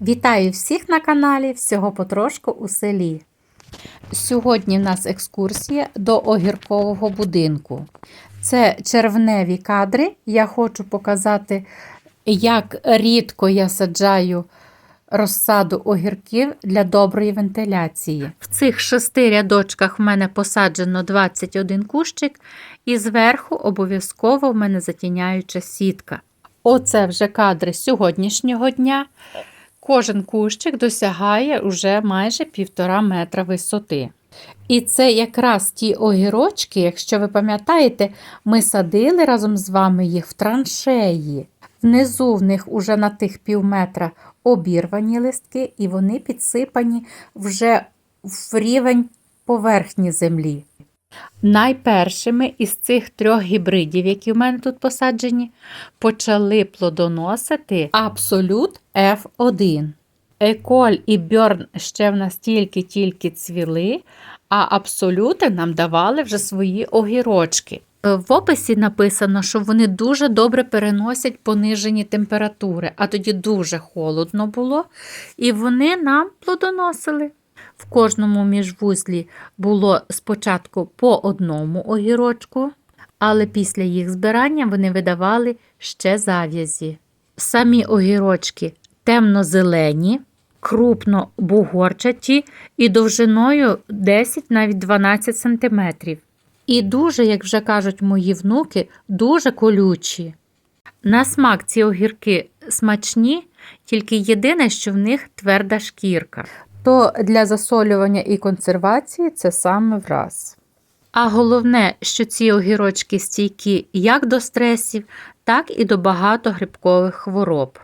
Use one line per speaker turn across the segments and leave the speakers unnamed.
Вітаю всіх на каналі Всього потрошку у селі. Сьогодні в нас екскурсія до огіркового будинку. Це червневі кадри. Я хочу показати, як рідко я саджаю розсаду огірків для доброї вентиляції. В цих шести рядочках в мене посаджено 21 кущик, і зверху обов'язково в мене затіняюча сітка. Оце вже кадри сьогоднішнього дня. Кожен кущик досягає уже майже півтора метра висоти. І це якраз ті огірочки, якщо ви пам'ятаєте, ми садили разом з вами їх в траншеї. Внизу в них уже на тих пів метра обірвані листки, і вони підсипані вже в рівень поверхні землі. Найпершими із цих трьох гібридів, які в мене тут посаджені, почали плодоносити Абсолют F1. Еколь і Бьорн ще в нас тільки-тільки цвіли, а абсолюти нам давали вже свої огірочки. В описі написано, що вони дуже добре переносять понижені температури, а тоді дуже холодно було, і вони нам плодоносили. В кожному міжвузлі було спочатку по одному огірочку, але після їх збирання вони видавали ще зав'язі. Самі огірочки темно-зелені, крупно бугорчаті і довжиною 10 навіть 12 см. І дуже, як вже кажуть мої внуки, дуже колючі. На смак ці огірки смачні, тільки єдине, що в них тверда шкірка. То для засолювання і консервації це саме враз. А головне, що ці огірочки стійкі як до стресів, так і до багатогрибкових хвороб.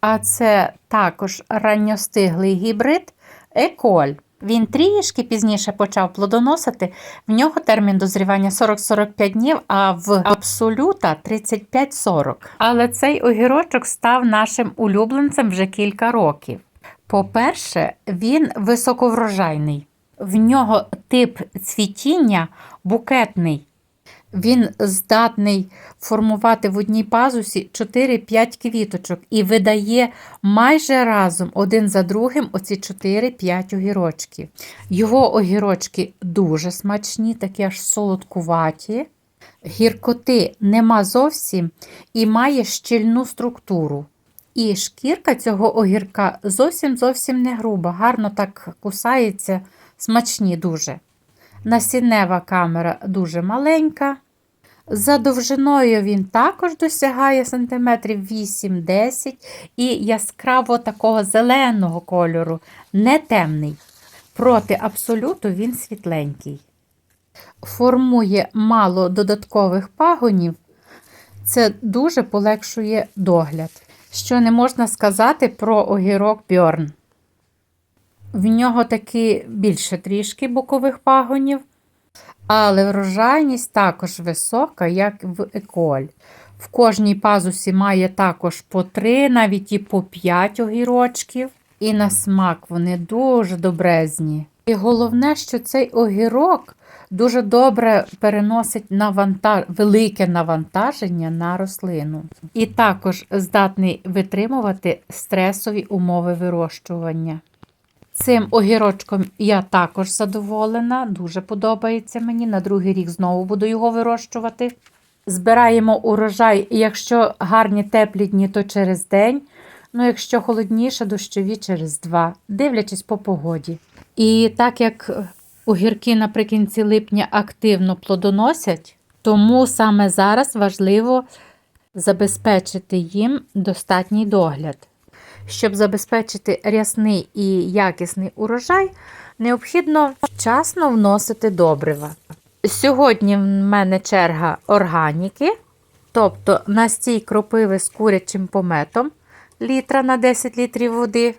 А це також ранньостиглий гібрид Еколь. Він трішки пізніше почав плодоносити. В нього термін дозрівання 40-45 днів, а в абсолюта 35-40. Але цей огірочок став нашим улюбленцем вже кілька років. По-перше, він високоврожайний. В нього тип цвітіння букетний. Він здатний формувати в одній пазусі 4-5 квіточок і видає майже разом один за другим оці 4-5 огірочків. Його огірочки дуже смачні, такі аж солодкуваті. Гіркоти нема зовсім і має щільну структуру. І шкірка цього огірка зовсім зовсім не груба, гарно так кусається, смачні дуже. Насіннева камера дуже маленька. За довжиною він також досягає сантиметрів 8-10 і яскраво такого зеленого кольору, не темний. Проти абсолюту він світленький. Формує мало додаткових пагонів. Це дуже полегшує догляд. Що не можна сказати про огірок Бьорн. В нього таки більше трішки бокових пагонів, але врожайність також висока, як в еколь. В кожній пазусі має також по 3, навіть і по 5 огірочків. І на смак вони дуже добрезні. І головне, що цей огірок дуже добре переносить навантаж... велике навантаження на рослину. І також здатний витримувати стресові умови вирощування. Цим огірочком я також задоволена, дуже подобається мені. На другий рік знову буду його вирощувати. Збираємо урожай, якщо гарні теплі дні, то через день. Ну, якщо холодніше, дощові через два, дивлячись по погоді. І так як огірки наприкінці липня активно плодоносять, тому саме зараз важливо забезпечити їм достатній догляд. Щоб забезпечити рясний і якісний урожай, необхідно вчасно вносити добрива. Сьогодні в мене черга органіки, тобто настій кропиви з курячим пометом літра на 10 літрів води.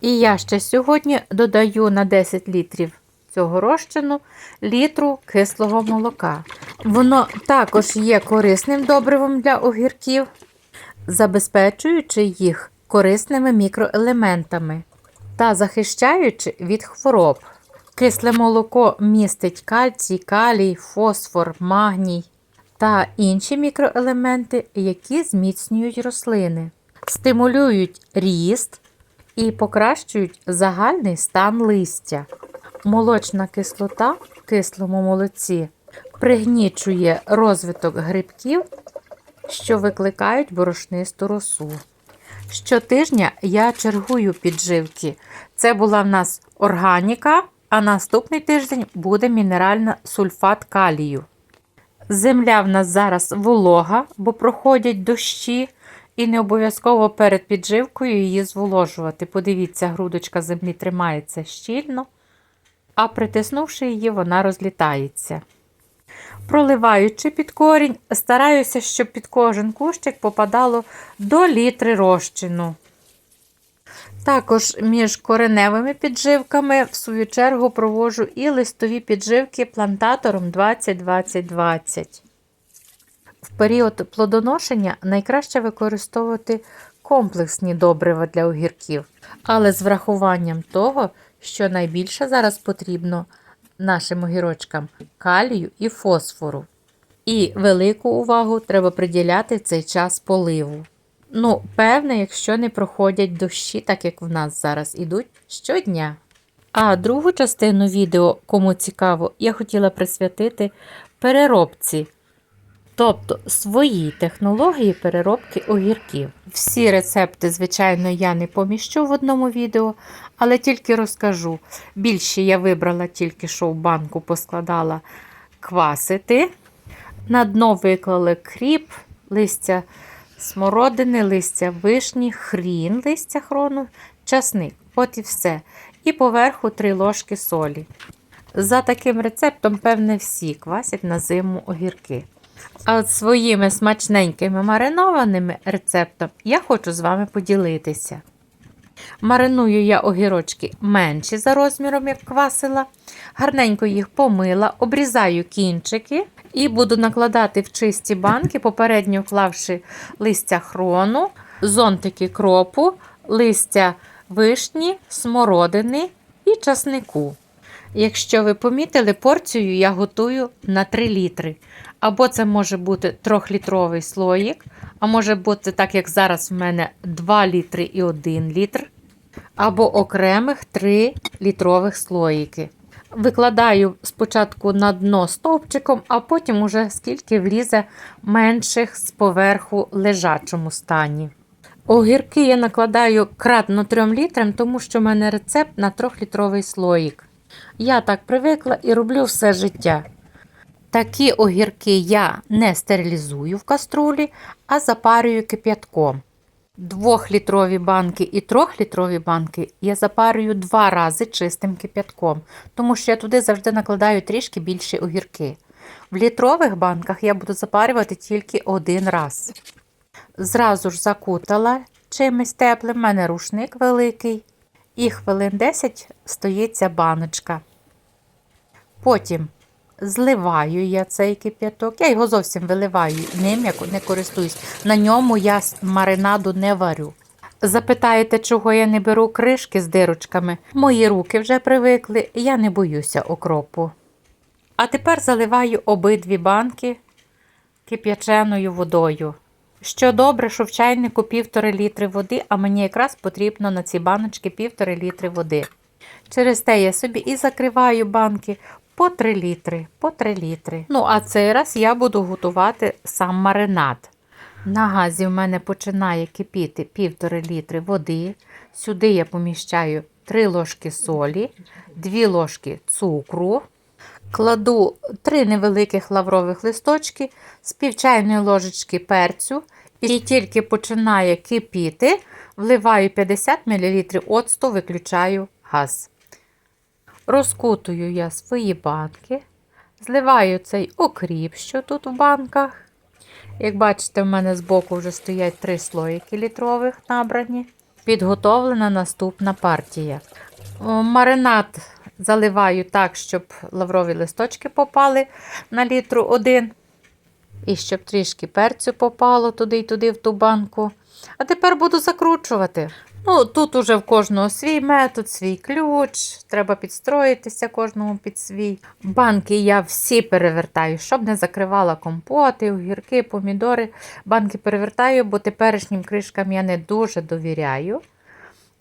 І я ще сьогодні додаю на 10 літрів цього розчину літру кислого молока. Воно також є корисним добривом для огірків, забезпечуючи їх корисними мікроелементами та захищаючи від хвороб. Кисле молоко містить кальцій, калій, фосфор, магній та інші мікроелементи, які зміцнюють рослини, стимулюють ріст і покращують загальний стан листя. Молочна кислота в кислому молоці пригнічує розвиток грибків, що викликають борошнисту росу. Щотижня я чергую підживки. Це була в нас органіка, а наступний тиждень буде мінеральна сульфат калію. Земля в нас зараз волога, бо проходять дощі, і не обов'язково перед підживкою її зволожувати. Подивіться, грудочка землі тримається щільно, а притиснувши її, вона розлітається. Проливаючи під корінь, стараюся, щоб під кожен кущик попадало до літри розчину. Також між кореневими підживками, в свою чергу, проводжу і листові підживки плантатором 20-20-20. В період плодоношення найкраще використовувати комплексні добрива для огірків, але з врахуванням того, що найбільше зараз потрібно нашим огірочкам калію і фосфору. І велику увагу треба приділяти цей час поливу. Ну, певне, якщо не проходять дощі, так як в нас зараз ідуть щодня. А другу частину відео, кому цікаво, я хотіла присвятити переробці, тобто своїй технології переробки огірків. Всі рецепти, звичайно, я не поміщу в одному відео, але тільки розкажу. Більше я вибрала тільки що в банку, поскладала квасити. На дно виклали кріп, листя смородини, листя вишні, хрін, листя хрону, часник. От і все. І поверху 3 ложки солі. За таким рецептом, певне, всі квасять на зиму огірки. А от своїми смачненькими маринованими рецептом я хочу з вами поділитися. Мариную я огірочки менші за розміром, як квасила. Гарненько їх помила, обрізаю кінчики і буду накладати в чисті банки, попередньо вклавши листя хрону, зонтики кропу, листя вишні, смородини і часнику. Якщо ви помітили, порцію я готую на 3 літри. Або це може бути 3-літровий слоїк, а може бути, так як зараз в мене 2 літри і 1 літр, або окремих 3 літрових слоїки. Викладаю спочатку на дно стовпчиком, а потім уже скільки влізе менших з поверху лежачому стані. Огірки я накладаю кратно 3 літрам, тому що в мене рецепт на 3-літровий слоїк. Я так привикла і роблю все життя. Такі огірки я не стерилізую в каструлі, а запарюю кип'ятком. Двохлітрові банки і трьохлітрові банки я запарюю два рази чистим кип'ятком, тому що я туди завжди накладаю трішки більші огірки. В літрових банках я буду запарювати тільки один раз. Зразу ж закутала чимось теплим, в мене рушник великий. І хвилин 10 стоїть ця баночка. Потім зливаю я цей кип'яток. Я його зовсім виливаю, ним я не користуюсь. На ньому я маринаду не варю. Запитаєте, чого я не беру кришки з дирочками? Мої руки вже привикли, я не боюся окропу. А тепер заливаю обидві банки кип'яченою водою. Що добре, що в чайнику півтори літри води, а мені якраз потрібно на ці баночки півтори літри води. Через те я собі і закриваю банки по 3 літри. по 3 літри. Ну, а цей раз я буду готувати сам маринад. На газі в мене починає кипіти півтори літри води. Сюди я поміщаю 3 ложки солі, 2 ложки цукру. Кладу 3 невеликих лаврових листочки з півчайної ложечки перцю. І тільки починає кипіти, вливаю 50 мл оцту, виключаю газ. Розкутую я свої банки, зливаю цей окріп, що тут в банках. Як бачите, в мене збоку вже стоять три слоїки літрових набрані. Підготовлена наступна партія. Маринад заливаю так, щоб лаврові листочки попали на літру один. І щоб трішки перцю попало туди й туди в ту банку. А тепер буду закручувати. Ну, Тут уже в кожного свій метод, свій ключ. Треба підстроїтися кожному під свій. Банки я всі перевертаю, щоб не закривала компоти, огірки, помідори. Банки перевертаю, бо теперішнім кришкам я не дуже довіряю.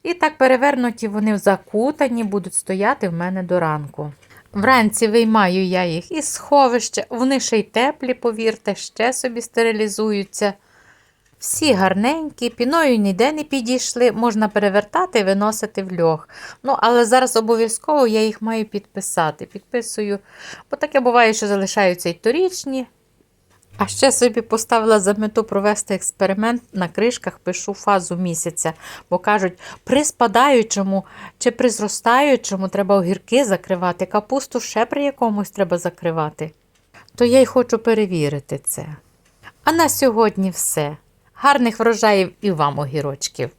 І так перевернуті вони закутані, будуть стояти в мене до ранку. Вранці виймаю я їх із сховища, вони ще й теплі, повірте, ще собі стерилізуються. Всі гарненькі, піною ніде не підійшли, можна перевертати і виносити в льох. Ну, але зараз обов'язково я їх маю підписати. Підписую, бо таке буває, що залишаються й торічні. А ще собі поставила за мету провести експеримент на кришках, пишу фазу місяця, бо кажуть, при спадаючому чи при зростаючому треба огірки закривати, капусту ще при якомусь треба закривати. То я й хочу перевірити це. А на сьогодні все. Гарних врожаїв і вам огірочків!